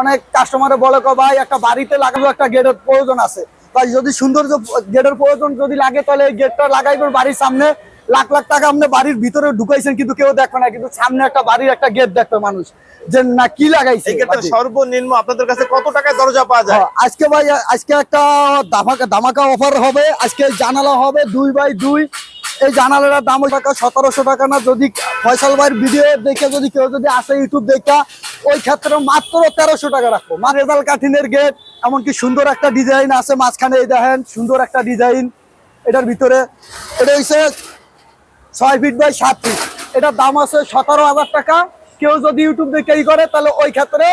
অনেক কাস্টমারে বলে কো ভাই একটা বাড়িতে লাগাবো একটা গেটের প্রয়োজন আছে। তাই যদি সৌন্দর্য গেটের প্রয়োজন যদি লাগে তাহলে এই গেটটা লাগাইবেন বাড়ির সামনে। লাখ লাখ টাকা আপনি বাড়ির ভিতরে ঢুকাইছেন কিন্তু কেউ দেখবে না কিন্তু সামনে একটা বাড়ির একটা গেট দেখবে মানুষ যে না কি লাগাইছে? সর্বনিম্ন আপনাদের কাছে কত টাকায় দরজা পাওয়া যায়? হ্যাঁ, আজকে ভাই আজকে একটা ধামাকা ধামাকা অফার হবে। আজকে জানালা হবে দুই বাই দুই। এই জানালার দাম ওই টাকা সতেরোশো টাকা না যদি ফয়সাল ভাইয়ের ভিডিও দেখে যদি কেউ যদি আসে ইউটিউব দেখা ওই ক্ষেত্রে মাত্র তেরোশো টাকা রাখব। মা রেজাল কাঠিনের গেট এমনকি সুন্দর একটা ডিজাইন আছে মাঝখানে এই দেখেন সুন্দর একটা ডিজাইন এটার ভিতরে এটা হচ্ছে ছয় ফিট বাই সাত ফিট এটার দাম আছে সতেরো হাজার টাকা। কেউ যদি ইউটিউব দেখে ই করে তাহলে ওই ক্ষেত্রে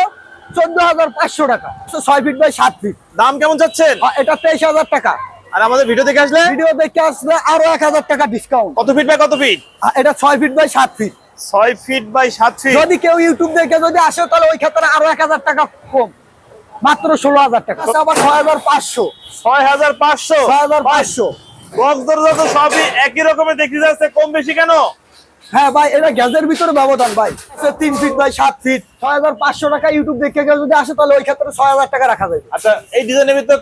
চোদ্দ হাজার পাঁচশো টাকা। ছয় ফিট বাই সাত ফিট দাম কেমন যাচ্ছেন আর এটা তেইশ হাজার টাকা। আর আমাদের ভিডিও দেখে আসলে? ভিডিও দেখে আসলে আরও এক হাজার টাকা ডিসকাউন্ট কত ফিট বাই কত ফিট এটা ছয় ফিট বাই সাত ফিট ছয় ফিট বাই সাত ফিট যদি কেউ ইউটিউব দেখে যদি আসে তাহলে ওই ক্ষেত্রে আরও এক হাজার টাকা কম। মাত্র ষোলো হাজার টাকা। আবার ছয় হাজার পাঁচশো। ছয় হাজার পাঁচশো? ছয় হাজার পাঁচশো। বক্স দরজা তো সবই একই রকমের দেখতে যাচ্ছে কম বেশি কেন? হ্যাঁ ভাই এটা গ্যাসের ভিতরে ব্যবধান ভাই। তিন ফিট ভাই সাত ফিট ছয় হাজার পাঁচশো টাকা ইউটিউব দেখে গেলে যদি আসে তাহলে ওই ক্ষেত্রে ছয় হাজার টাকা রাখা যায় আচ্ছা এই ডিজাইনের ভিতরে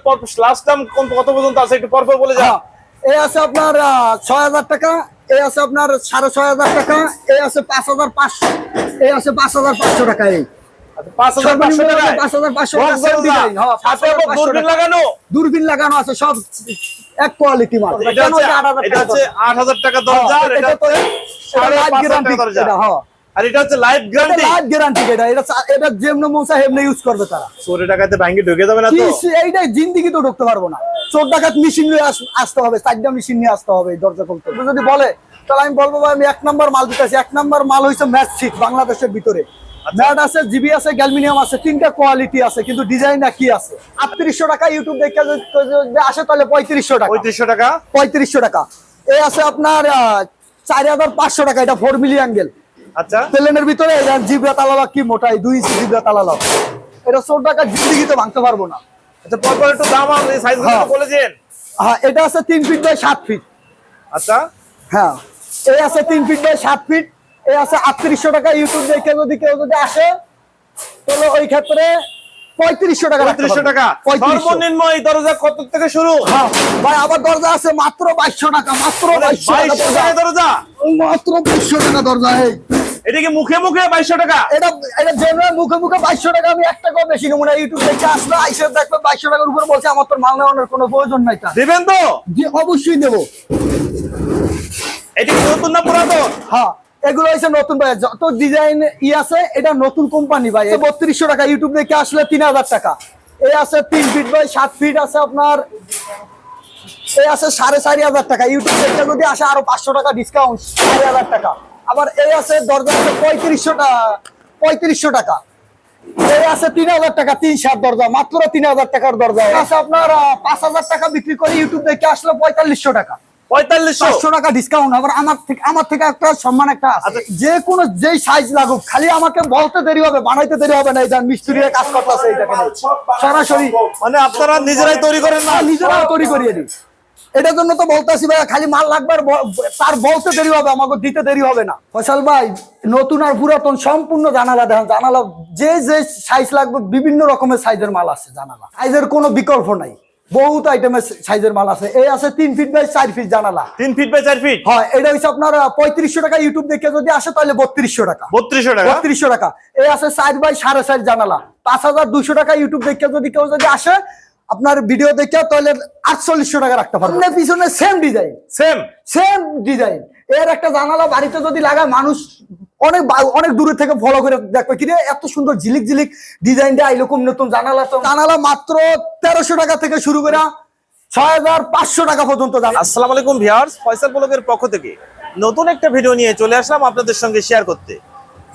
লাস্ট দাম কত পর্যন্ত আছে? একটু পরপর বলে যা হ্যাঁ, এই আছে আপনার ছয় হাজার টাকা এই আছে আপনার সাড়ে ছয় হাজার টাকা এই আছে পাঁচ হাজার পাঁচশো এই আছে পাঁচ হাজার পাঁচশো টাকা এই। দূরবীন লাগানো? আছে সব এক কোয়ালিটি মাল। আট হাজার টাকা আর এটা হচ্ছে লাইফ গ্যারান্টি লাইফ গ্যারান্টি এটা এটা এটা যেমন হেমনে ইউজ করবে তারা। চোরে টাকাতে ব্যাংকে ঢুকে যাবে না তো? জিন্দিগি তো ঢুকতে পারব না। চোর ডাকাত মেশিন নিয়ে আসতে হবে চারটা মেশিন নিয়ে আসতে হবে দরজা খুলতে। যদি বলে তাহলে আমি বলব ভাই আমি এক নাম্বার মাল দিতেছি এক নাম্বার মাল হয়েছে ম্যাচ সিট বাংলাদেশের ভিতরে। ম্যাট আছে জিবি আছে গ্যালমিনিয়াম আছে তিনটা কোয়ালিটি আছে কিন্তু ডিজাইন না কি আছে? আটত্রিশশো টাকা ইউটিউব দেখে আসে তাহলে পঁয়ত্রিশশো টাকা। পঁয়ত্রিশশো টাকা? পঁয়ত্রিশশো টাকা। এই আছে আপনার চার হাজার পাঁচশো টাকা এটা ফোর মিলি অ্যাঙ্গেল আচ্ছা। প্লেনের ভিতরে জিবরা তালালা কি মোটাই দুই ইঞ্চি জিবরা তালালা এটা টাকা ভাঙতে পারব না। আচ্ছা পরপর একটু দাম আর সাইজ হ্যাঁ। হ্যাঁ এটা আছে তিন ফিট বাই সাত ফিট। আচ্ছা। হ্যাঁ। এই আছে তিন ফিট বাই সাত ফিট। এই আছে আটত্রিশশো টাকা ইউটিউব দেখে যদি কেউ যদি আসে তাহলে ওই ক্ষেত্রে পঁয়ত্রিশশো টাকা রাখতে পঁয়ত্রিশশো টাকা। সর্বনিম্ন এই দরজা কত থেকে শুরু? হ্যাঁ ভাই আবার দরজা আছে মাত্র বাইশশো টাকা মাত্র বাইশশো টাকা দরজা। মাত্র বাইশশো টাকা দরজা এই। এটা কি মুখে মুখে বাইশশো টাকা? এটা মুখে মুখে বাইশশো টাকা আমি এক টাকাও বেশি নেব না ইউটিউব দেখে আসলে আইসে দেখবে বাইশশো টাকার উপরে বলছে আমার তোর মাল নেওয়ানোর কোনো প্রয়োজন নাই দিবেন তো? জি, অবশ্যই দেবো। এটা কি নতুন না পুরাতন? হ্যাঁ। এগুলো হচ্ছে নতুন ভাই, যত ডিজাইন ই আছে, এটা নতুন কোম্পানি ভাই। বত্রিশশো টাকা ইউটিউব দেখে আসলে তিন হাজার টাকা। এই আছে তিন ফিট বাই সাত ফিট আছে আপনার এই আছে সাড়ে চারি হাজার টাকা। ইউটিউব দেখে যদি আসে আরও পাঁচশো টাকা ডিসকাউন্ট চারি হাজার টাকা। আবার এই আছে দরজা আছে পঁয়ত্রিশশো টাকা পঁয়ত্রিশশো টাকা। এই আছে তিন হাজার টাকা, তিন সাত দরজা, মাত্র তিন হাজার টাকার দরজা। আছে আপনার পাঁচ হাজার টাকা বিক্রি করে ইউটিউব দেখে আসলে পঁয়তাল্লিশশো টাকা। পঁয়তাল্লিশশো। টাকা ডিসকাউন্ট আবার আমার থেকে আমার থেকে একটা সম্মান একটা আছে। আচ্ছা। যে কোনো যেই সাইজ লাগুক খালি আমাকে বলতে দেরি হবে বানাইতে দেরি হবে না এই যান মিস্ত্রিরা কাজ করতেছে এইটাকে সরাসরি। মানে আপনারা নিজেরাই তৈরি করেন না? আমরা তৈরি করিয়ে দিই। এটার জন্য তো বলতেছি ভাই খালি মাল লাগবে তার বলতে দেরি হবে আমাকে দিতে দেরি হবে না। ফসল ভাই নতুন আর পুরাতন সম্পূর্ণ জানালা দেখেন জানালা যে যে সাইজ লাগবে বিভিন্ন রকমের সাইজের মাল আছে জানালা। সাইজের কোনো বিকল্প নাই। বহুত আইটেমের সাইজের মাল আছে। এই আছে তিন ফিট বাই চার ফিট জানালা। তিন ফিট বাই চার ফিট হ্যাঁ এটা হচ্ছে আপনার পঁয়ত্রিশশো টাকা ইউটিউব দেখে যদি আসে তাহলে বত্রিশশো টাকা। বত্রিশশো টাকা? বত্রিশশো টাকা। এই আছে চার বাই সাড়ে চার জানালা। পাঁচ হাজার দুশো টাকা ইউটিউব দেখে যদি কেউ যদি আসে আপনার ভিডিও দেখে তাহলে আটচল্লিশশো টাকা রাখতে পারবেন। সামনে পিছনে same design same same design এর একটা জানালা বাড়িতে যদি লাগায় মানুষ অনেক অনেক দূরে থেকে ফলো করে দেখবে। কিরে এত সুন্দর ঝিলিক ঝিলিক ডিজাইনটা এরকম নতুন জানালা তো। জানালা মাত্র তেরোশো টাকা থেকে শুরু করে ছয় হাজার পাঁচশো টাকা পর্যন্ত জানালা। আসসালামু আলাইকুম ভিউয়ার্স ফয়সাল ব্লগের পক্ষ থেকে নতুন একটা ভিডিও নিয়ে চলে আসলাম আপনাদের সঙ্গে শেয়ার করতে।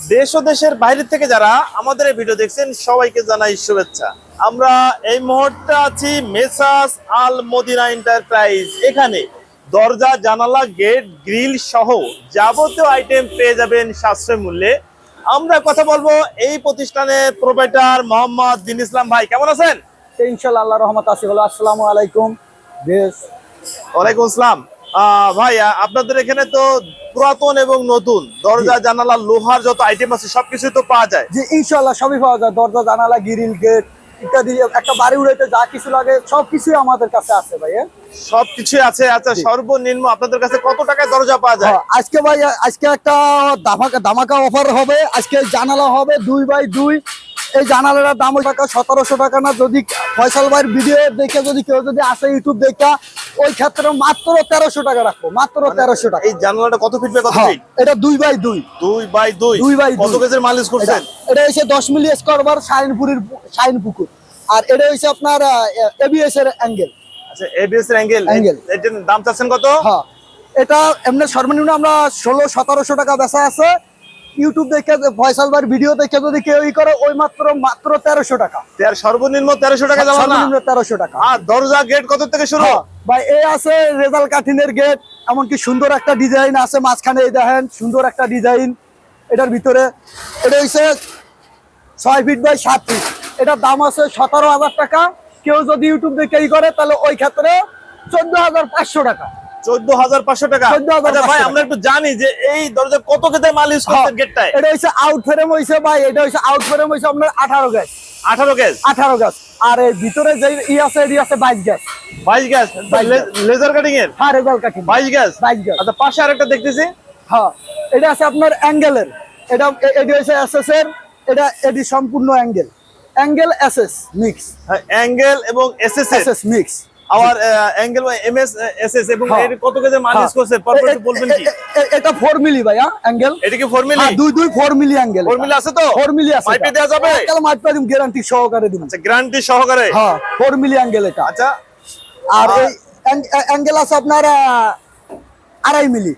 দেশ ও দেশের বাইরে থেকে যারা আমাদের এই ভিডিও দেখছেন সবাইকে জানাই শুভেচ্ছা। আমরা এই মুহূর্তে আছি মেসাস আল মদিনা এন্টারপ্রাইজ। এখানে দরজা জানালা গেট গ্রিল সহ যাবতীয় আইটেম পেয়ে যাবেন সাশ্রয় মূল্যে। আমরা কথা বলব এই প্রতিষ্ঠানের প্রোভাইডার মোহাম্মদ দিন ইসলাম ভাই কেমন আছেন? ইনশাল্লাহ আল্লাহ রহমত আছে বলো আসসালামু আলাইকুম বেশ ওয়ালাইকুম আসসালাম। ভাই আপনাদের এখানে তো পুরাতন এবং নতুন দরজা জানালা লোহার যত আইটেম আছে সবকিছু তো পাওয়া যায়। যে ইনশাল্লাহ সবই পাওয়া যায়। দরজা জানালা গিরিল গেট ইত্যাদি একটা বাড়ি উড়াইতে যা কিছু লাগে সব কিছুই আমাদের কাছে আছে ভাই হ্যাঁ? সবকিছু আছে। আচ্ছা সর্বনিম্ন আপনাদের কাছে কত টাকায় দরজা পাওয়া যায়? হ্যাঁ, আজকে ভাই আজকে একটা ধামাকা অফার হবে। আজকে জানালা হবে দুই বাই দুই। এই জানালাটার দাম টাকা সতেরোশো টাকা না? যদি ফয়সাল ভাইয়ের ভিডিও দেখে যদি কেউ যদি আসে ইউটিউব দেখে ওই ক্ষেত্রে মাত্র তেরোশো টাকা রাখব মাত্র তেরোশো টাকা। এই জানালাটা কত ফিট কত হ্যাঁ, ফিট এটা দুই বাই দুই। দুই বাই দুই? দুই বাই কত। কেজির মালিশ করছেন? এটা হচ্ছে দশ মিলি স্কোয়ার বার শাহিনপুরের শাহিনপুকুর। আর এটা হচ্ছে আপনার এবিএস এর অ্যাঙ্গেল আচ্ছা এবিএস এর অ্যাঙ্গেল Angle। এটার দাম চাচ্ছেন কত? হ্যাঁ এটা এমনি সর্বনিম্ন আমরা ষোলো সতেরোশো টাকা বেচা আছে। ইউটিউব দেখে ফয়সাল ভাইয়ের ভিডিও দেখে যদি কেউ ই করে ওই মাত্র মাত্র তেরোশো টাকা। সর্বনিম্ন তেরোশো টাকা সর্বনিম্ন তেরোশো টাকা। আর দরজা গেট কত থেকে শুরু? হ্যাঁ, ভাই এই আছে রেজাল কাঠিনের গেট এমনকি সুন্দর একটা ডিজাইন আছে মাঝখানে এই দেখেন সুন্দর একটা ডিজাইন এটার ভিতরে এটা হচ্ছে ছয় ফিট বাই সাত ফিট এটার দাম আছে সতেরো হাজার টাকা। কেউ যদি ইউটিউব দেখে ই করে তাহলে ওই ক্ষেত্রে চোদ্দ হাজার পাঁচশো টাকা। চোদ্দ হাজার পাঁচশো টাকা। 14,500 আচ্ছা ভাই আমরা একটু জানি যে এই দরজা কত কেটে মালিশ করছেন গেটটায়? এটা হচ্ছে আউট ফ্রেম হয়েছে ভাই এটা হচ্ছে আউট ফ্রেম হয়েছে আপনার আঠারো গ্যাস। আঠারো গ্যাস? আঠারো গ্যাস। আর ভিতরে যে ই আছে এটি আছে বাইশ গ্যাস। বাইশ গ্যাস? লেজার কাটিং এর? হ্যাঁ বাইশ গ্যাস? বাইশ গ্যাস। আচ্ছা পাশে আরেকটা দেখতেছি। হ্যাঁ এটা আছে আপনার অ্যাঙ্গেলের। এটা এটি হচ্ছে এসএস এর এটা এটি সম্পূর্ণ angle. Angle SS mix angle এবং এসএস এসএস মিক্স আবার অ্যাঙ্গেল এমএস এসএস এবং হ্যাঁ। এর কত কেজি মালিশ করছে? পারপাস বলবেন কি? এটা 4 মিলি ভাই অ্যাঙ্গেল এটা কি 4 মিলি দুই দুই 4 মিলি অ্যাঙ্গেল 4 মিলি আছে তো? 4 মিলি আছে মাইপে দেয়া যাবে? কাল মাইপ দিম গ্যারান্টি সহকারে দিম। আচ্ছা গ্যারান্টি সহকারে? হ্যাঁ 4 মিলি অ্যাঙ্গেল এটা। আচ্ছা। আর এই অ্যাঙ্গেল আছে আপনার আড়াই মিলি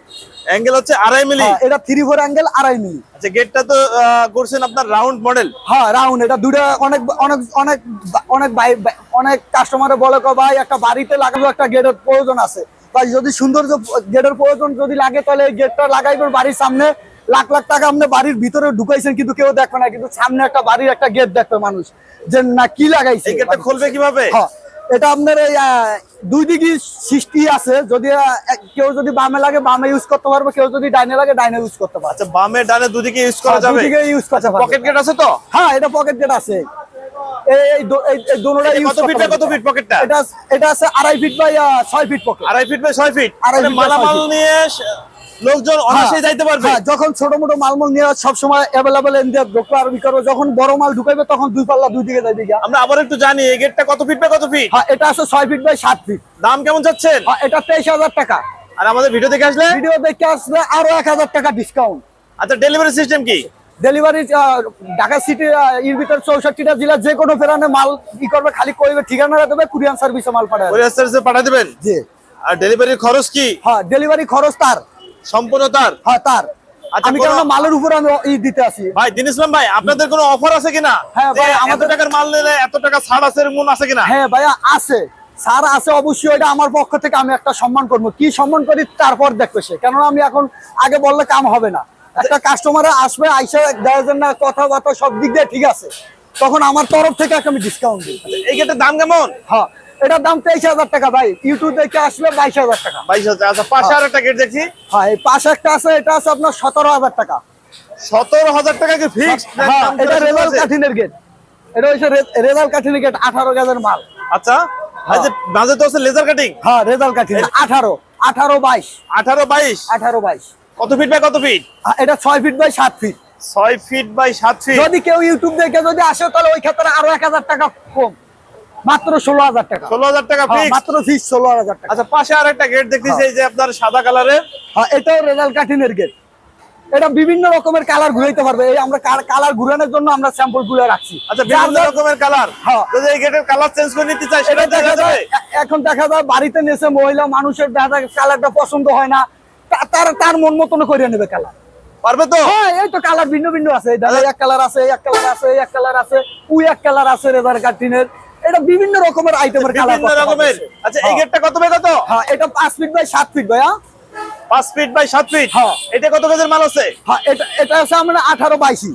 অ্যাঙ্গেল হচ্ছে আড়াই মিলি। হ্যাঁ, এটা থ্রি ফোর অ্যাঙ্গেল আড়াই মিলি। আচ্ছা গেটটা তো করছেন আপনার রাউন্ড মডেল হ্যাঁ রাউন্ড এটা দুটা অনেক অনেক অনেক অনেক অনেক কাস্টমারে বলে ভাই একটা বাড়িতে লাগাবো একটা গেটের প্রয়োজন আছে। ভাই যদি সুন্দর গেটের প্রয়োজন যদি লাগে তাহলে গেটটা লাগাইবে বাড়ির সামনে। লাখ লাখ টাকা আপনি বাড়ির ভিতরে ঢুকাইছেন কিন্তু কেউ দেখবে না কিন্তু সামনে একটা বাড়ির একটা গেট দেখবে মানুষ যে না কি লাগাইছে। গেটটা খুলবে কীভাবে? হ্যাঁ এটা আপনার এই দুই দিকে সৃষ্টি আছে যদি কেউ যদি বামে লাগে বামে ইউজ করতে পারবে কেউ যদি ডাইনে লাগে ডাইনে ইউজ করতে পারবে। আচ্ছা বামে ডানে দুদিকে ইউজ করা যাবে। দুদিকে ইউজ করা পারবে পকেট গেট আছে তো? হ্যাঁ এটা পকেট গেট আছে। এই দোনোটা ইউজ কত ফিট কত ফিট পকেটটা এটা এটা আছে আড়াই ফিট বাই ছয় ফিট পকেট আড়াই ফিট বাই ছয় ফিট মানে মালামাল নিয়ে লোকজন অনায়াসে যাইতে পারবে। হ্যাঁ যখন ছোট মোটো মালমল নিয়ে সব সময় অ্যাভেলেবল ইন্ডিয়া আরবি করবে যখন বড় মাল ঢুকাইবে তখন দুই পাল্লা দুই দিকে যাইবে আমরা আবার একটু জানি এই গেটটা কত ফিট বাই কত ফিট হ্যাঁ এটা আছে ছয় ফিট বাই সাত ফিট দাম কেমন যাচ্ছেন হ্যাঁ এটা তেইশ হাজার টাকা। আর আমাদের ভিডিও দেখে আসলে? ভিডিও দেখে আসলে আরও এক হাজার টাকা ডিসকাউন্ট আচ্ছা ডেলিভারি সিস্টেম কি? ডেলিভারি ঢাকা সিটি এর ভিতর চৌষট্টিটা জেলা যে কোনো ফেরানে মাল ই করবে খালি করবে ঠিকানা দেবে কুরিয়ান সার্ভিসে মাল পাঠাবে কোরিয়ার সার্ভিসে পাঠিয়ে দেবেন? জি। আর ডেলিভারির খরচ কি? হ্যাঁ ডেলিভারি খরচ তার। সম্পূর্ণ তার? হ্যাঁ তার। আচ্ছা, আমি কেন মালের উপর আমি ই দিতে আসি। ভাই দিন ইসলাম ভাই আপনাদের কোনো অফার আছে কিনা? হ্যাঁ, ভাই, আমাদের- টাকার মাল নিলে এত টাকা ছাড় আছে আছে কিনা? হ্যাঁ ভাইয়া আছে। স্যার আছে অবশ্যই এটা আমার পক্ষ থেকে আমি একটা সম্মান করব। কি সম্মান করি তারপর দেখবে সে। কেননা আমি এখন আগে বললে কাম হবে না। একটা কাস্টমার আসবে আইসা দেওয়ার না কথাবার্তা সব দিক দিয়ে ঠিক আছে। তখন আমার তরফ থেকে একটা আমি ডিসকাউন্ট দিই। এই ক্ষেত্রে দাম কেমন? হ্যাঁ এটার দাম তেইশ হাজার টাকা ভাই। ইউটিউব দেখে আসলে বাইশ হাজার টাকা। বাইশ হাজার আচ্ছা পাশে আর একটা গেট দেখছি হ্যাঁ এই পাশে একটা আছে এটা আছে আপনার সতেরো হাজার টাকা। সতেরো হাজার টাকা কি ফিক্স হ্যাঁ এটা রেজাল কাঠিনের গেট এটা হচ্ছে রেজাল কাঠিনের গেট আঠারো গাজের মাল। আচ্ছা মাঝে তো আছে লেজার কাটিং হ্যাঁ রেজাল কাঠিনের আঠারো আঠারো বাইশ। আঠারো বাইশ? আঠারো বাইশ। কত ফিট বাই কত ফিট এটা ছয় ফিট বাই সাত ফিট ছয় ফিট বাই সাত ফিট যদি কেউ ইউটিউব দেখে যদি আসে তাহলে ওই ক্ষেত্রে আরও এক হাজার টাকা কম। মাত্র ষোলো হাজার টাকা। ষোলো হাজার টাকা হ্যাঁ, ফিক্স মাত্র ষোলো হাজার টাকা। আচ্ছা পাশে আর একটা গেট দেখতেছি এই যে আপনার সাদা কালারের হ্যাঁ এটাও রেজাল্ট কাঠিনের গেট এটা বিভিন্ন রকমের কালার ঘুরাইতে পারবে। এই আমরা কালার ঘুরানোর জন্য আমরা স্যাম্পলগুলো রাখছি। আচ্ছা বিভিন্ন রকমের কালার হ্যাঁ। যদি এই গেটের কালার চেঞ্জ করে নিতে চাই সেটা দেখা যায়। এখন দেখা যায় বাড়িতে নেছে মহিলা মানুষের দেখা কালারটা পছন্দ হয় না। তার তার মন মতন করে নেবে কালার পারবে তো? হ্যাঁ এই তো কালার ভিন্ন ভিন্ন আছে। এই দেখো, এক কালার আছে এক কালার আছে এক কালার আছে। উই এক কালার আছে রেজার কাটিনের এটা বিভিন্ন রকমের আইটেমের কালার বিভিন্ন রকমের। আচ্ছা এই গেটটা কত বাই কত? হ্যাঁ এটা পাঁচ ফিট বাই সাত ফিট ভাইয়া। পাঁচ ফিট বাই সাত ফিট হ্যাঁ। এটা কত গেজের মাল আছে? হ্যাঁ এটা এটা আছে আমরা আঠারো বাইশি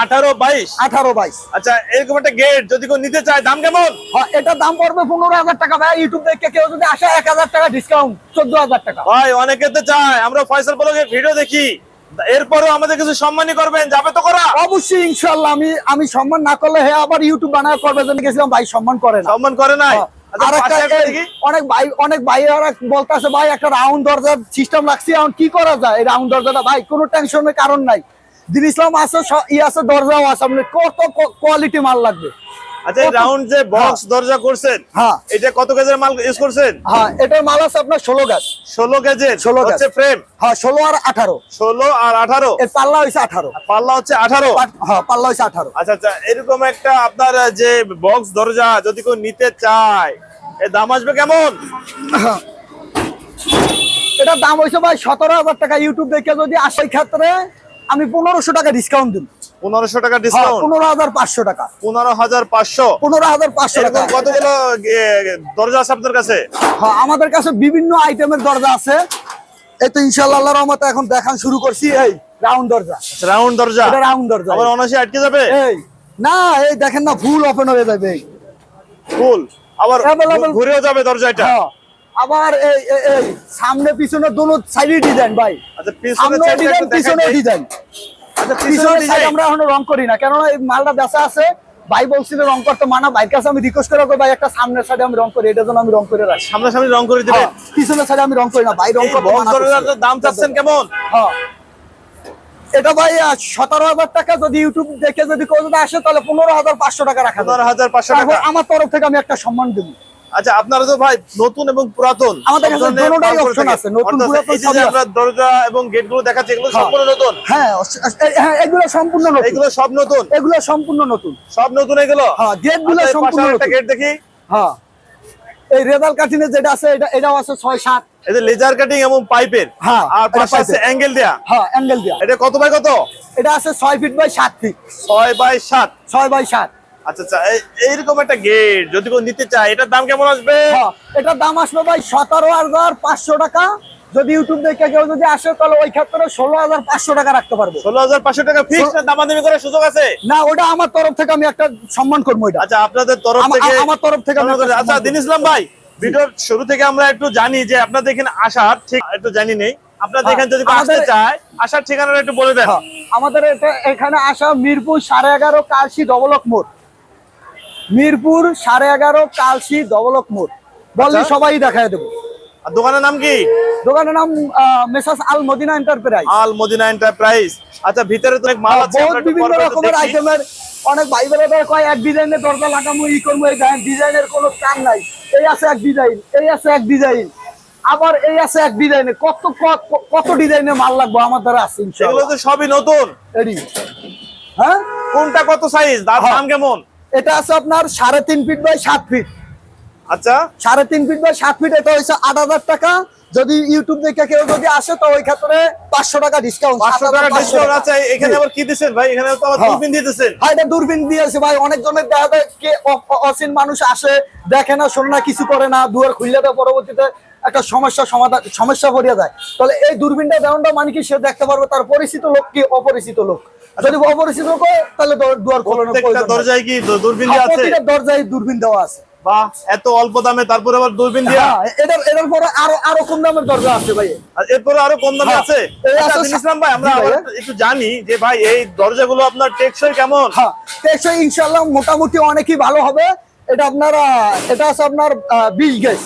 আঠারো বাইশ? আঠারো বাইশ। আচ্ছা এরকম একটা গেট যদি কেউ নিতে চায় দাম কেমন? হ্যাঁ, এটার দাম পড়বে পনেরো হাজার টাকা ভাই ইউটিউব দেখে কেউ যদি আসে এক হাজার টাকা ডিসকাউন্ট চোদ্দ হাজার টাকা। ভাই অনেকে তো চায়। আমরা ফয়সাল ব্লগের ভিডিও দেখি। এরপরেও আমাদের কিছু সম্মানই করবেন যাবে তো করা? অবশ্যই ইনশাল্লাহ আমি আমি সম্মান না করলে হ্যাঁ আবার ইউটিউব বানায় করবে জন্য গেছিলাম ভাই সম্মান করে না। সম্মান করে আচ্ছা, একটা এই, দেখি। অনেক ভাই অনেক ভাই বলতেছে ভাই একটা রাউন্ড দরজার সিস্টেম রাখছি এখন কি করা যায়? এই রাউন্ড দরজাটা ভাই কোনো টেনশনের কারণ নাই। দিন ইসলাম আছে ই আছে দরজাও আছে। কত কোয়ালিটি মাল লাগবে। আচ্ছা এই রাউন্ড যে বক্স দরজা করছেন হ্যাঁ। এটা কত কেজির মাল ইউজ করছেন? হ্যাঁ এটার মাল আছে আপনার ষোলো গাছ ষোলো কেজির 16 গজ। হচ্ছে ফ্রেম হ্যাঁ ষোলো আর আঠারো। ষোলো আর আঠারো? এর পাল্লা হয়েছে আঠারো। পাল্লা হচ্ছে আঠারো? হ্যাঁ পাল্লা হয়েছে আঠারো। আচ্ছা আচ্ছা এরকম একটা আপনার যে বক্স দরজা যদি কেউ নিতে চায় এর দাম আসবে কেমন? এটার দাম হয়েছে ভাই সতেরো হাজার টাকা। ইউটিউব দেখে যদি আসে ক্ষেত্রে আমি পনেরোশো টাকা ডিসকাউন্ট দিন পনেরোশো টাকা ডিসকাউন্ট পনেরো হাজার পাঁচশো টাকা। পনেরো হাজার পাঁচশো। পনেরো হাজার পাঁচশো টাকা। কতগুলো দরজা আছে আপনার কাছে? হ্যাঁ আমাদের কাছে বিভিন্ন আইটেমের দরজা আছে। এই তো ইনশাল্লাহ রহমতে এখন দেখান শুরু করছি। এই রাউন্ড দরজা। রাউন্ড দরজা। এটা রাউন্ড দরজা। আবার অনাসি আটকে যাবে? এই না এই দেখেন না ফুল ওপেন হয়ে যাবে। ফুল। আবার ঘুরেও যাবে দরজা এটা? হ্যাঁ। আবার এই সামনে পিছনে দোনো সাইডে ডিজাইন ভাই। আচ্ছা পিছনে ডিজাইন পিছনে ডিজাইন আচ্ছা আমরা এখনও রং করি না। কেননা এই মালটা বেচা আছে। ভাই বলছিল রং করতে মানা ভাইয়ের কাছে আমি রিকোয়েস্ট করে ভাই একটা সামনের সাইডে আমি রং করি এটার জন্য আমি রং করে রাখি সামনাসামনি রং করে দিবেন হ্যাঁ, পিছনের সাইডে আমি রং করি না ভাই রং করতে। দাম চাচ্ছেন কেমন? হ্যাঁ। এটা ভাই সতেরো হাজার টাকা যদি ইউটিউব দেখে যদি কেউ যদি আসে তাহলে পনেরো হাজার পাঁচশো টাকা রাখা পনেরো হাজার পাঁচশো টাকা। আমার তরফ থেকে আমি একটা সম্মান দেবো। আচ্ছা আপনারা তো ভাই নতুন এবং পুরাতন। আমাদের। আছে, নতুন, আমরা দরজা এবং দেখাচ্ছি এগুলো হ্যাঁ। সম্পূর্ণ নতুন? হ্যাঁ হ্যাঁ এগুলো সম্পূর্ণ নতুন। এগুলো সব নতুন? এগুলো সম্পূর্ণ নতুন। সব নতুন এগুলো? হ্যাঁ গেটগুলো আচ্ছা, সম্পূর্ণ নতুন। গেট দেখি। হ্যাঁ। এই রেজাল কাঠিনে যেটা আছে এটা এটাও আছে ছয় সাত। এই যে লেজার কাটিং এবং পাইপের হ্যাঁ, আর পাশে আছে অ্যাঙ্গেল দেয়া। হ্যাঁ অ্যাঙ্গেল দেওয়া এটা কত বাই কত? এটা আছে ছয় ফিট বাই সাত ফিট। ছয় বাই সাত। ছয় বাই সাত। আচ্ছা আচ্ছা এইরকম একটা গেট যদি কেউ নিতে চায় এটার দাম কেমন আসবে? হ্যাঁ এটার দাম আসবে ভাই সতেরো হাজার পাঁচশো টাকা। যদি ইউটিউব দেখে কেউ যদি আসে তাহলে ওই ক্ষেত্রে ষোলো হাজার পাঁচশো টাকা রাখতে পারব। ষোলো হাজার পাঁচশো টাকা ফিক্স দামাদামি করার সুযোগ আছে? না ওটা আমার তরফ থেকে আমি একটা সম্মান করব এটা। আচ্ছা আপনাদের তরফ থেকে আমার তরফ থেকে আচ্ছা দিন ইসলাম ভাই ভিডিওর শুরু থেকে আমরা একটু জানি যে আপনাদের এখানে আসার ঠিক একটু জানি নেই। আপনাদের হ্যাঁ, এখানে যদি আসতে চায় আসার ঠিকানাটা একটু বলে দেন। হ্যাঁ, আমাদের এটা এখানে আসা মিরপুর সাড়ে এগারো কালসি ডবলক মোড়। মিরপুর সাড়ে এগারো কালসি ডবলক মোড়। বললে আচ্ছা। সবাই দেখায় দেবো। আর দোকানের নাম কি? দোকানের নাম Messrs Al Madina enterprise. Al Madina enterprise. আচ্ছা ভিতরে তো অনেক মাল আছে বহুত বিভিন্ন রকমের আইটেমের অনেক ভাই বেড়াদের কয় এক ডিজাইনের দরজা লাগামো ই করব এই ডিজাইনের কোনো কাম নাই। এই আছে এক ডিজাইন এই আছে এক ডিজাইন আবার এই আছে এক ডিজাইনে কত কত ডিজাইনের মাল লাগবে আমার দ্বারা আছে এগুলো তো সবই নতুন। হ্যাঁ? কোনটা কত সাইজ দাম হ্যাঁ। দাম কেমন? এটা আছে আপনার সাড়ে তিন ফিট বাই সাত ফিট আচ্ছা। সাড়ে তিন ফিট বাই সাত ফিট এটা হচ্ছে আট হাজার টাকা। যদি ইউটিউব দেখে কেউ যদি আসে তো ওই ক্ষেত্রে পাঁচশো টাকা ডিসকাউন্ট পাঁচশো টাকা ডিসকাউন্ট আছে এখানে আবার কি দিচ্ছেন ভাই? এখানে তো আবার হ্যাঁ। দূরবীন দিতেছেন। হ্যাঁ এটা দূরবীন দিয়েছে ভাই। অনেকজনের দেখা যায় কে অ- অ- মানুষ আসে দেখে না শোনে না কিছু করে না দুয়ার খুললে পরবর্তীতে একটা সমস্যা সমাধান সমস্যা পড়িয়া যায়। তাহলে এই দূরবীনটা দেওয়াটা মানে কি? সে দেখতে পারবে তার পরিচিত লোক কি অপরিচিত লোক? আচ্ছা, যদি অপরিচিত কয় তাহলে দুয়ার খোলানো দরজায় কি দূরবীন আছে? প্রত্যেকটা দরজায় দূরবীন দেওয়া আছে। এত অল্প দামে তারপরে আবার দূরবীন দিয়া হ্যাঁ, পরে আরও আরও কম দামের দরজা আছে ভাই। আর এরপরে আরও কম দামে হ্যাঁ, আছে? ইসলাম আচ্ছা, ভাই আমরা একটু জানি যে ভাই এই দরজাগুলো আপনার টেকসই কেমন? হ্যাঁ টেকসই ইনশাআল্লাহ মোটামুটি অনেকই ভালো হবে। এটা আপনারা এটা আছে আপনার বিশ গেজ।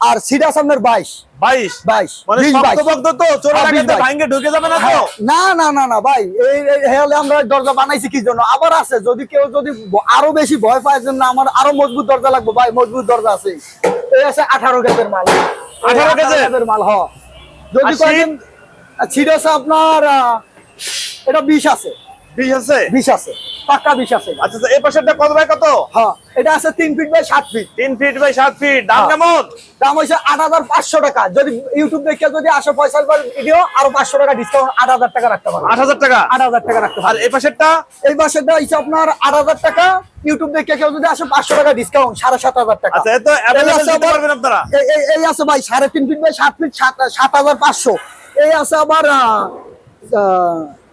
আর আরও বেশি ভয় পায় জন্য আমার আরও মজবুত দরজা লাগবে ভাই মজবুত দরজা আছে। এই আছে আঠারো গ্যাসের মাল। 18 গ্যাসের? মাল হ। যদি আপনার এটা 20 আছে। 20 আছে? 20 আছে। পাক্কা আছে। আচ্ছা আচ্ছা, এই পাশেরটা কত বাই কত? হ্যাঁ এটা আছে তিন ফিট বাই সাত ফিট। তিন ফিট বাই সাত ফিট দাম হ্যাঁ। কেমন? দাম হয়েছে আট হাজার পাঁচশো টাকা। যদি ইউটিউব দেখে যদি আসে পয়সা ভিডিও আরও পাঁচশো টাকা ডিসকাউন্ট আট হাজার টাকা রাখতে পারবে আট হাজার টাকা? আট হাজার টাকা রাখতে আর এই পাশেরটা? এই হচ্ছে আপনার আট হাজার টাকা। ইউটিউব দেখে কেউ যদি আসে পাঁচশো টাকা ডিসকাউন্ট সাড়ে সাত হাজার টাকা। আচ্ছা এত এই আছে দিতে পারবেন আপনারা? এই- এই- এই আছে ভাই সাড়ে তিন ফিট বাই সাত ফিট সাত সাত হাজার পাঁচশো। এই আছে আবার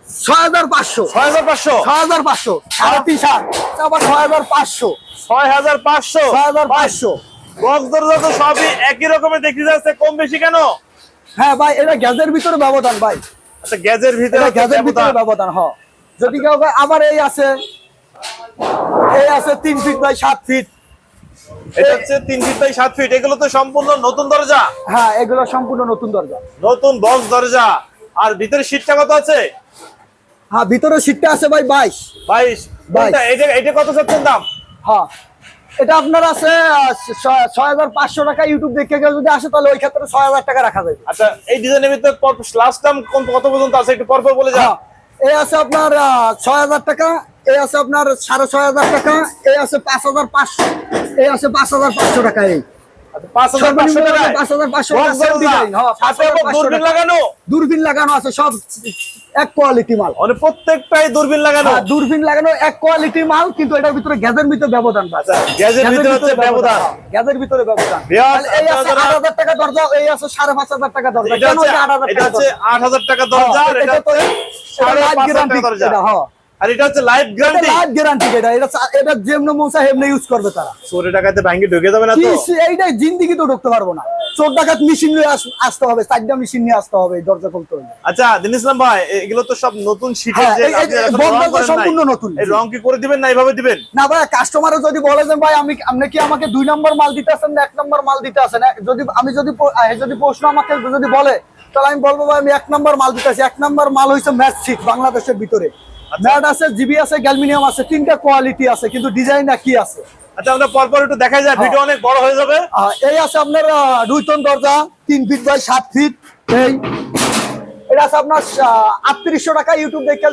ছয় হাজার পাঁচশো। ছয় হাজার পাঁচশো? ছয় হাজার পাঁচশো। সাড়ে তিন সাত আবার ছয় হাজার পাঁচশো। ছয় হাজার পাঁচশো? ছয় হাজার পাঁচশো। বক্স দরজা তো সবই একই রকমের দেখতে যাচ্ছে কম বেশি কেন? হ্যাঁ ভাই এটা গ্যাসের ভিতরে ব্যবধান ভাই। আচ্ছা গ্যাজের ভিতরে গ্যাসের ভিতরে ব্যবধান। ব্যবধান হ। যদি কেউ আবার এই আছে। এই আছে তিন ফিট বাই সাত ফিট এটা হচ্ছে তিন ফিট বাই সাত ফিট এগুলো তো সম্পূর্ণ নতুন দরজা। হ্যাঁ এগুলো সম্পূর্ণ নতুন দরজা। নতুন বক্স দরজা। আর ভিতরে সিটটা কত আছে? হ্যাঁ ভিতরে সিটটা আছে ভাই বাইশ। বাইশ। বাইশ। এটা এটা কত চাচ্ছেন দাম? হ্যাঁ। এটা আপনার আছে ছয়- হাজার পাঁচশো টাকা ইউটিউব দেখে কেউ যদি আসে তাহলে ওই ক্ষেত্রে ছয় হাজার টাকা রাখা যাবে। আচ্ছা এই ডিজাইনের ভিতরে লাস্ট দাম কত পর্যন্ত আছে? একটু পরপর বলে যান। হ্যাঁ এই আছে আপনার ছয় হাজার টাকা এই আছে আপনার সাড়ে ছয় হাজার টাকা এই আছে পাঁচ হাজার পাঁচশো এই আছে পাঁচ হাজার পাঁচশো টাকা এই। আচ্ছা, হ্যাঁ, দূরবীন লাগানো। আছে সব এক কোয়ালিটি মাল। মানে প্রত্যেকটাই দূরবীন লাগানো। হ্যাঁ, দূরবীন লাগানো এক কোয়ালিটি মাল কিন্তু এটার ভিতরে গ্যাসের ভিতরে ব্যবধান। আচ্ছা ভিতরে ব্যবধান। গ্যাসের ভিতরে ব্যবধান। এই আছে আট হাজার টাকা দরজা এই আছে সাড়ে পাঁচ হাজার টাকা দরজা। আট হাজার টাকা দরজা? আট হ্যাঁ, এটা তো- সাড়ে হাজার guarantee, দরজা। হ্যাঁ। আর এটা হচ্ছে লাইফ গ্যারান্টি লাইট গ্যারান্টি এটা এটা এটা যেমন হেমনে ইউজ করবে তারা। চোরে টাকাতে ভাঙ্গি ঢুকে যাবে না তো? কি এইটাই জিন্দিগি তো ঢুকতে পারব না। চোর ডাকাত মেশিন নিয়ে আসতে হবে চারটা মেশিন নিয়ে আসতে হবে দরজা খুলতে হবে আচ্ছা দিন ইসলাম ভাই এগুলো তো সব নতুন হ্যাঁ। সম্পূর্ণ নতুন। এই রং কি করে দিবেন না এইভাবে দিবেন? না ভাই কাস্টমারও যদি বলে যে ভাই আমি আপনি কি আমাকে দুই নম্বর মাল দিতে আসেন না এক নম্বর মাল দিতে আসেন? এক- যদি আমি যদি যদি প্রশ্ন আমাকে যদি বলে তাহলে আমি বলব ভাই আমি এক নম্বর মাল দিতে আসি। এক নম্বর মাল হয়েছে ম্যাচ সিট বাংলাদেশের ভিতরে। ম্যাট আছে জিবি আছে গ্যালমিনিয়াম আছে তিনটা কোয়ালিটি আছে কিন্তু ডিজাইন কি আছে? আচ্ছা আমরা পরপর একটু দেখাই যায় ভিডিও অনেক বড় হয়ে যাবে। এই আছে আপনার আহ, দরজা তিন ফিট বাই সাত ফিট এই এটা আছে আপনার আটত্রিশশো টাকা ইউটিউব দেখে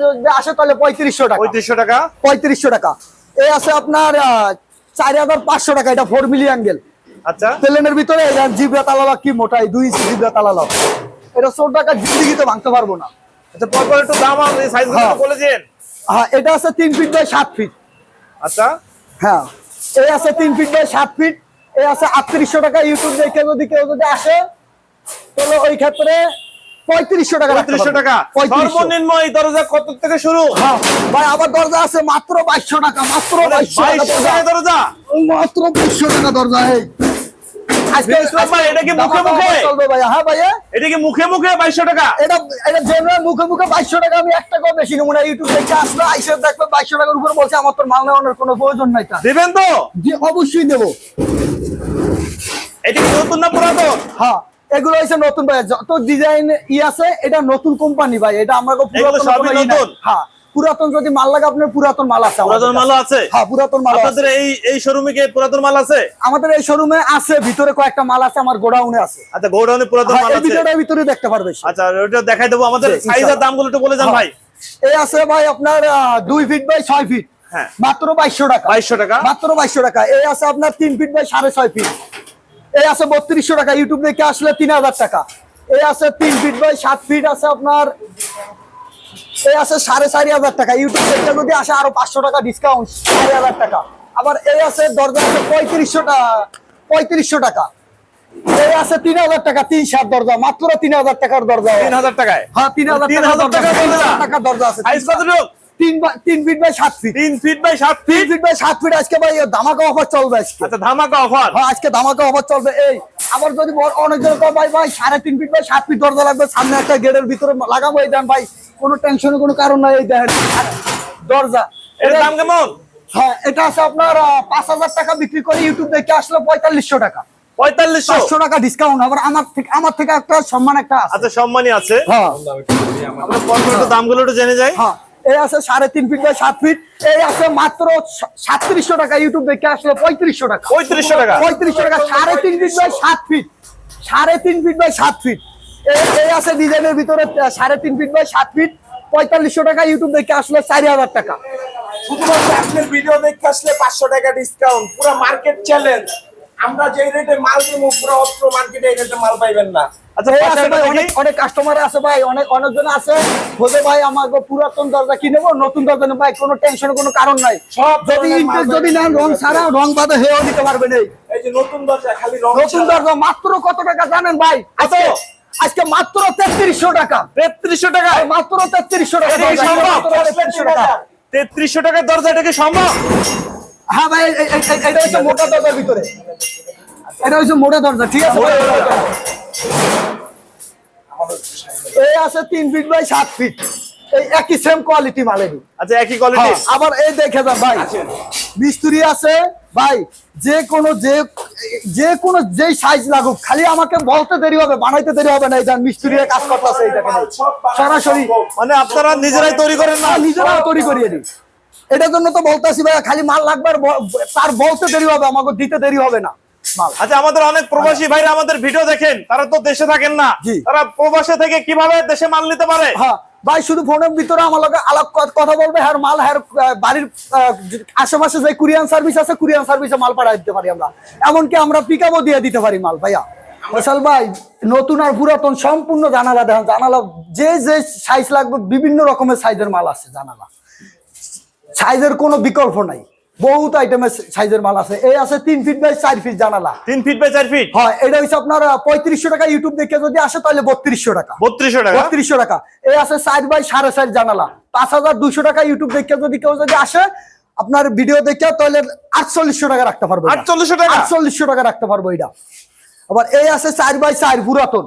যদি আসে তাহলে পঁয়ত্রিশশো টাকা। পঁয়ত্রিশশো টাকা। পঁয়ত্রিশশো টাকা। এই আছে আপনার চার হাজার পাঁচশো টাকা এটা ফোর মিলি অ্যাঙ্গেল আচ্ছা। ভিতরে জিবরা তালালা কি মোটাই দুই ইঞ্চি জিবরা তালালা এটা চোর টাকা জিন্দিগিতে ভাঙতে পারব না। আচ্ছা পরপর একটু দাম আর এই সাইজ হ্যাঁ। এটা আছে তিন ফিট বাই সাত ফিট আচ্ছা। হ্যাঁ এই আছে তিন ফিট বাই সাত ফিট এই আছে আটত্রিশশো টাকা ইউটিউব দেখে যদি কেউ যদি আসে তাহলে ওই ক্ষেত্রে পঁয়ত্রিশশো টাকা পঁয়ত্রিশশো। টাকা। সর্বনিম্ন এই দরজা কত থেকে শুরু? হ্যাঁ ভাই আবার দরজা আছে মাত্র বাইশশো টাকা মাত্র বাইশশো টাকা দরজা। মাত্র বাইশশো টাকা দরজা এই। এটা কি মুখে মুখে? চলবে ভাই হ্যাঁ ভাইয়া। এটা কি মুখে মুখে বাইশশো টাকা? এটা এটা জেনারেল মুখে মুখে বাইশশো টাকা আমি এক টাকাও বেশি নেব ইউটিউব দেখে আসলে আইসে দেখবে বাইশশো টাকার উপরে বলছে আমার তোর মাল নেওয়ানোর কোনো প্রয়োজন নাই দিবেন তো? জি অবশ্যই দেবো। এটা কি নতুন না পুরাতন? হ্যাঁ এগুলো নতুন ভাই যত ডিজাইন ই আছে এটা নতুন কোম্পানি ভাই এটা আমরা পুরাতন? হ্যাঁ। পুরাতন যদি মাল লাগে আপনার পুরাতন মাল আছে পুরাতন। মালও আছে? হ্যাঁ পুরাতন মাল আপনাদের এই এই শোরুমে কি পুরাতন মাল আছে? আমাদের এই শোরুমে আছে ভিতরে কয়েকটা মাল আছে আমার গোডাউনে আছে। আচ্ছা গৌডাউনে পুরাতন হ্যাঁ, মাল আছে। ভিডিওটার ভিতরে দেখতে পারবে আচ্ছা ওটা দেখাই দেবো আমাদের। সাইজ আর। দামগুলো একটু বলে যান ভাই। এই আছে ভাই আপনার আহ, দুই ফিট বাই ছয় ফিট হ্যাঁ। মাত্র বাইশশো টাকা। বাইশশো টাকা? মাত্র বাইশশো টাকা। এই আছে আপনার তিন ফিট বাই সাড়ে ছয় ফিট এই আছে বত্রিশশো টাকা। ইউটিউব দেখে আসলে তিন হাজার টাকা। এই আছে তিন ফিট বাই সাত ফিট আছে আপনার এই আছে সাড়ে চারি হাজার টাকা। ইউটিউব দেখে যদি আসে আরও পাঁচশো টাকা ডিসকাউন্ট চারি হাজার টাকা। আবার এই আছে দরজা আছে পঁয়ত্রিশশো টাকা পঁয়ত্রিশশো টাকা। এই আছে তিন হাজার টাকা তিন সাত দরজা। মাত্র তিন হাজার টাকার দরজা। তিন হাজার টাকায়? হ্যাঁ তিন হাজার তিন হাজার টাকা দরজা? আছে। তিন ফিট বাই সাত ফিট তিন ফিট বাই সাত ফিট ফিট বাই সাত ফিট আজকে ভাই ধামাকা অফার চলবে আজকে। আচ্ছা ধামাকা অফার হ্যাঁ আজকে ধামাকা অফার চলবে। এই আবার যদি অনেকজন ভাই ভাই সাড়ে তিন ফিট বাই সাত ফিট দরজা লাগবে সামনে একটা গেটের ভিতরে লাগাবো এই দেন ভাই। কোনো টেনশনের কোনো কারণ নাই এই দেখেন দরজা। এর এটা- দাম কেমন? হ্যাঁ এটা আছে আপনার পাঁচ হাজার টাকা বিক্রি করে ইউটিউব দেখে আসলে পঁয়তাল্লিশশো টাকা। পঁয়তাল্লিশশো? টাকা ডিসকাউন্ট আবার আমার থেকে আমার থেকে একটা সম্মান একটা আছে। আচ্ছা সম্মানী আছে। হ্যাঁ। দামগুলো একটু জেনে যাই। হ্যাঁ এই আছে সাড়ে তিন ফিট বাই সাত ফিট। এই আছে মাত্র সাতত্রিশশো টাকা ইউটিউব দেখে আসলে পঁয়ত্রিশশো টাকা। পঁয়ত্রিশশো টাকা। পঁয়ত্রিশশো টাকা সাড়ে তিন ফিট বাই সাত ফিট। সাড়ে তিন ফিট বাই সাত ফিট। এই আছে ডিজাইনের ভিতরে সাড়ে তিন ফিট বাই সাত ফিট পঁয়তাল্লিশশো টাকা ইউটিউব দেখে আসলে চারি হাজার টাকা। শুধুমাত্র আপনার ভিডিও দেখতে আসলে পাঁচশো টাকা ডিসকাউন্ট পুরো মার্কেট চ্যালেঞ্জ আমরা যে রেটে মাল দিব পুরো অত্র মার্কেটে এই রেটে মাল পাইবেন না। আচ্ছা আছে একটা ভাই, অনেক অনেক কাস্টমার আছে ভাই অনেক অনেকজন আছে। বলে ভাই আমাকে পুরাতন দরজা কিনে নেব? নতুন দরজা নেব। ভাই কোনো টেনশন কোনো কারণ নাই। সব যদি যদি। নেন রং ছাড়া রং বাদে হেও দিতে পারবেন এই। এই যে নতুন দরজা খালি রং নতুন দরজা মাত্র কত টাকা জানেন ভাই? কত? আজকে মাত্র তেত্রিশশো টাকা। তেত্রিশশো টাকা? মাত্র তেত্রিশশো টাকা 3300 টাকা? তেত্রিশশো টাকার দরজা এটা কি সম্ভব? হ্যাঁ ভাই এটা হচ্ছে মোটা দরজার ভিতরে। এটা হচ্ছে মোটা দরজা ঠিক আছে? এই আছে তিন ফিট বাই সাত ফিট। এই একই সেম কোয়ালিটি মালেরই। আচ্ছা একই কোয়ালিটি হ্যাঁ, আবার এই দেখে যান ভাই। মিস্ত্রি আছে ভাই যে কোনো যে যে কোনো যেই সাইজ লাগুক খালি আমাকে বলতে দেরি হবে বানাইতে দেরি হবে না এই যান মিস্ত্রিরা কাজ করতেছে এই দেখেন সরাসরি। মানে আপনারা নিজেরাই তৈরি করেন না? না নিজেরা তৈরি করিয়ে দিই। এটার জন্য তো বলতেছি ভাই খালি মাল লাগবে তার বলতে দেরি হবে আমাকে দিতে দেরি হবে না আচ্ছা আমাদের অনেক প্রবাসী ভাইরা আমাদের ভিডিও দেখেন তারা তো দেশে থাকেন না। তারা প্রবাসে থেকে কীভাবে দেশে মাল নিতে পারে? হ্যাঁ ভাই, শুধু ফোনের ভিতরে আমার লগে আলাপ কথা বলবে, হ্যার মাল, হ্যার বাড়ির আশেপাশে যে কুরিয়ান সার্ভিস আছে, কুরিয়ান সার্ভিসে মাল পাঠাই দিতে পারি আমরা। এমনকি আমরা পিক পিকআপও দিয়ে দিতে পারি মাল, ভাইয়া। ফসল ভাই, নতুন আর পুরাতন সম্পূর্ণ জানালা দেখেন, জানালা যে যে সাইজ লাগবে, বিভিন্ন রকমের সাইজের মাল আছে জানালা। সাইজের কোনো বিকল্প নাই। বহুত আইটেমের সাইজের মাল আছে। এই আছে তিন ফিট বাই চার ফিট জানালা। তিন ফিট বাই চার ফিট হয় এটা হচ্ছে আপনার পঁয়ত্রিশশো টাকা ইউটিউব দেখে যদি আসে তাহলে বত্রিশশো টাকা। বত্রিশশো টাকা? বত্রিশশো টাকা। এই আছে সাইড বাই সাড়ে সাইড জানালা। পাঁচ হাজার দুশো টাকা ইউটিউব দেখে যদি কেউ যদি আসে আপনার ভিডিও দেখে তাহলে আটচল্লিশশো টাকা রাখতে পারব। 4800 টাকা? আটচল্লিশশো টাকা রাখতে পারব এটা। আবার এই আছে চার বাই চার পুরাতন।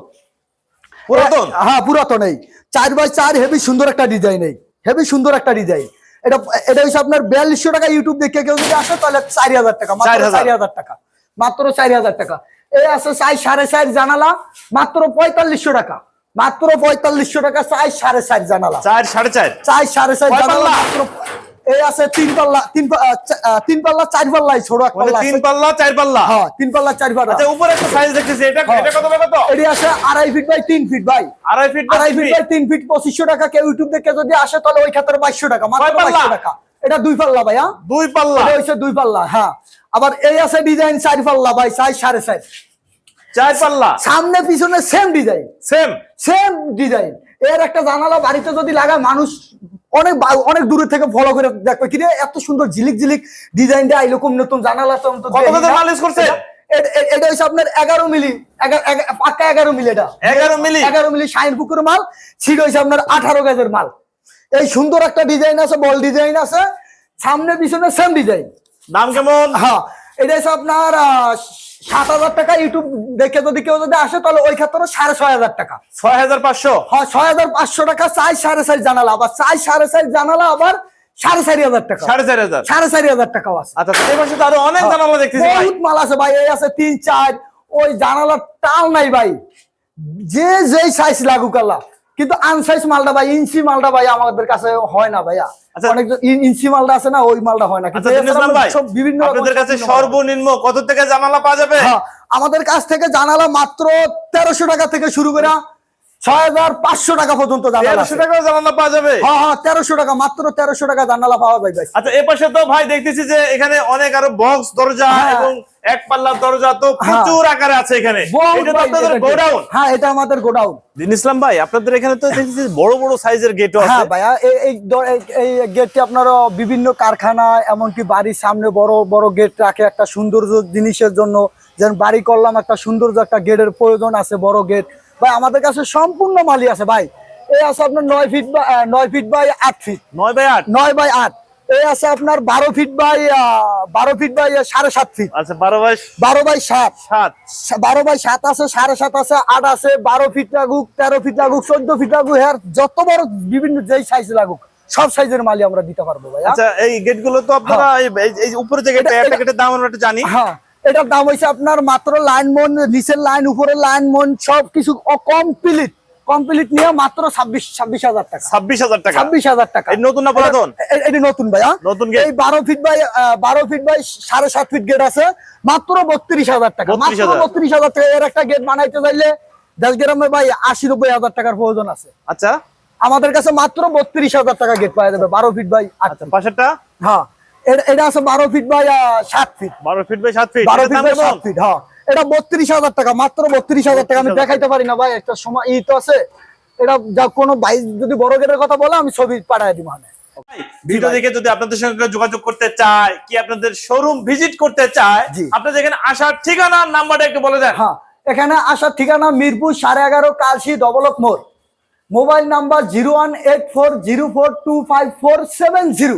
পুরাতন? হ্যাঁ পুরাতন এই। চার বাই চার হেভি সুন্দর একটা ডিজাইন এই। হেভি সুন্দর একটা ডিজাইন এটা এটা হচ্ছে আপনার বিয়াল্লিশশো টাকা ইউটিউব দেখে কেউ যদি আসে তাহলে চারি হাজার টাকা মাত্র 4,000 চারি হাজার টাকা মাত্র চারি হাজার টাকা। এই আছে চাই সাড়ে চার জানালা মাত্র পঁয়তাল্লিশশো টাকা মাত্র পঁয়তাল্লিশশো টাকা চাই সাড়ে চার জানালা। চার সাড়ে চার। চাই সাড়ে চার জানালা মাত্র এই আছে তিন পাল্লা তিন তিন পাল্লা চার পাল্লাই ছোট এক মানে পাল্লা তিন পাল্লা চার পাল্লা? হ্যাঁ তিন পাল্লা চার পাল্লা। আচ্ছা উপরে একটা সাইজ দেখতেছি এটা হ্যাঁ। এটা কত কত? এটি আছে আড়াই ফিট বাই তিন ফিট ভাই। আড়াই ফিট আড়াই ফিট বাই তিন ফিট পঁচিশশো টাকা কেউ ইউটিউব দেখে যদি আসে তাহলে ওই ক্ষেত্রে বাইশশো টাকা মাত্র পাল্লা? বাইশশো টাকা। এটা দুই পাল্লা ভাইয়া দুই পাল্লা। এটা হচ্ছে দুই পাল্লা হ্যাঁ। আবার এই আছে ডিজাইন চার পাল্লা ভাই চার সাড়ে চার। চার পাল্লা? সামনে পিছনে same design same same design এর একটা জানালা বাড়িতে যদি লাগায় মানুষ অনেক অনেক দূরে থেকে ফলো করে দেখবে কি এত সুন্দর ঝিলিক ঝিলিক ডিজাইনটা এরকম নতুন জানালা তো আমি তো কত দেখি কত না। মাল use করছে? এটা হচ্ছে আপনার এগারো মিলি পাক্কা এগারো মিলি এটা 11 মিলি? এগারো মিলি শাইন পুকুর মাল ছিট হয়েছে আপনার আঠারো গাজের মাল এই সুন্দর একটা ডিজাইন আছে বল ডিজাইন আছে সামনে পিছনে সেম ডিজাইন দাম কেমন হ্যাঁ এটা হচ্ছে আপনার আহ, সাত হাজার টাকা ইউটিউব দেখে যদি কেউ যদি আসে তাহলে ওই ক্ষেত্রে সাড়ে ছয় হাজার টাকা। ছয় হাজার পাঁচশো? হয় ছয় হাজার পাঁচশো টাকা চাই সাড়ে চার জানালা। আবার চাই সাড়ে চার জানালা আবার সাড়ে চারি হাজার টাকা। সাড়ে চার হাজার? সাড়ে চারি হাজার টাকাও আছে। আচ্ছা এই পাশে তো আরও অনেক জানালা দেখতেছি ভাই। বহুত মাল আছে ভাই। এই আছে তিন চার। ওই জানালার টাল নাই ভাই। যে যেই সাইজ লাগুক আল্লাহ। কিন্তু আনসাইজ মালটা ভাই ইঞ্চি মালটা ভাই আমাদের কাছে হয় না ভাইয়া। আচ্ছা। অনেক ইঞ্চি মালটা আছে না ওই মালটা হয় না। আচ্ছা সব বিভিন্ন আপনাদের কাছে সর্বনিম্ন কত থেকে জানালা পাওয়া যাবে? হ্যাঁ, আমাদের কাছ থেকে জানালা মাত্র তেরোশো টাকা থেকে শুরু করে ছয় হাজার পাঁচশো টাকা পর্যন্ত জানালা পাওয়া যাবে? হ্যাঁ হ্যাঁ তেরোশো টাকা মাত্র তেরোশো টাকা জানালা পাওয়া যায় ভাই আচ্ছা এ পাশে তো ভাই দেখতেছি যে এখানে অনেক আরও বক্স দরজা হ্যাঁ। এবং এক পাল্লার দরজা তো প্রচুর আকারে আছে এখানে। তো ভাই, আপনাদের গোডাউন। হ্যাঁ এটা আমাদের গোডাউন। দিন ইসলাম ভাই আপনাদের এখানে তো দেখতেছি বড় বড় সাইজের গেটও আছে হ্যাঁ ভাইয়া এই এই গেটটি আপনার বিভিন্ন কারখানা এমনকি বাড়ির সামনে বড় বড় গেট রাখে একটা সৌন্দর্য জিনিসের জন্য। যেন বাড়ি করলাম একটা সৌন্দর্য একটা গেটের প্রয়োজন আছে বড় গেট ভাই আমাদের কাছে সম্পূর্ণ মালি আছে ভাই। এই আছে আপনার নয় ফিট বা নয় ফিট বাই আট ফিট নয় বাই আট? নয় বাই আট। এই আছে আপনার বারো ফিট বাই বারো ফিট বাই সাড়ে সাত ফিট আচ্ছা বারো বাই বারো বাই সাত। সাত। বারো বাই সাত আছে সাড়ে সাত আছে আট আছে বারো ফিট লাগুক তেরো ফিট লাগুক চোদ্দ ফিট লাগুক হ্যাঁ যত বড় বিভিন্ন যেই সাইজ লাগুক সব সাইজের মালি আমরা দিতে পারব ভাই আচ্ছা এই গেটগুলো তো আপনারা এই- এই- উপরে যে গেট এটা- একটা এটা- গেটের দাম আমরা জানি। হ্যাঁ। এটার দাম হয়েছে আপনার মাত্র লাইন মন নিচের লাইন উপরের লাইন মন সব কিছু কমপ্লিট কমপ্লিট নিয়ে মাত্র ছাব্বিশ ছাব্বিশ হাজার টাকা। ছাব্বিশ হাজার টাকা? ছাব্বিশ হাজার টাকা। নতুন না পুরাতন? এটি নতুন ভাইয়া নতুন এই বারো ফিট বাই বারো ফিট বাই সাড়ে সাত ফিট গেট আছে। মাত্র বত্রিশ হাজার টাকা। মাত্র বত্রিশ হাজার টাকা। এর একটা গেট বানাইতে চাইলে দেশ গ্রামে ভাই আশি নব্বই হাজার টাকার প্রয়োজন আছে। আচ্ছা। আমাদের কাছে মাত্র বত্রিশ হাজার টাকা গেট পাওয়া যাবে বারো ফিট বাই আচ্ছা পাশেরটা? হ্যাঁ। এটা- আছে বারো ফিট বাই সাত ফিট বারো ফিট বাই সাত ফিট বারো ফিট বাই সাত ফিট হ্যাঁ। এটা বত্রিশ হাজার টাকা মাত্র বত্রিশ হাজার টাকা। আমি 32,000 দেখাইতে পারি না ভাই একটা সময় ই তো আছে। এটা যা কোনো ভাই যদি বড় গেটের কথা বলে আমি ছবি পাঠাই দিব মানে ভিডিও দেখে যদি আপনাদের সঙ্গে যোগাযোগ করতে চায় কি আপনাদের শোরুম ভিজিট করতে চায়। আপনাদের এখানে আসার ঠিকানা নাম্বারটা একটু বলে দেন। হ্যাঁ এখানে আসার ঠিকানা মিরপুর সাড়ে এগারো কালসি ডবলক মোড়। Mobile number zero one eight four zero four two five four seven zero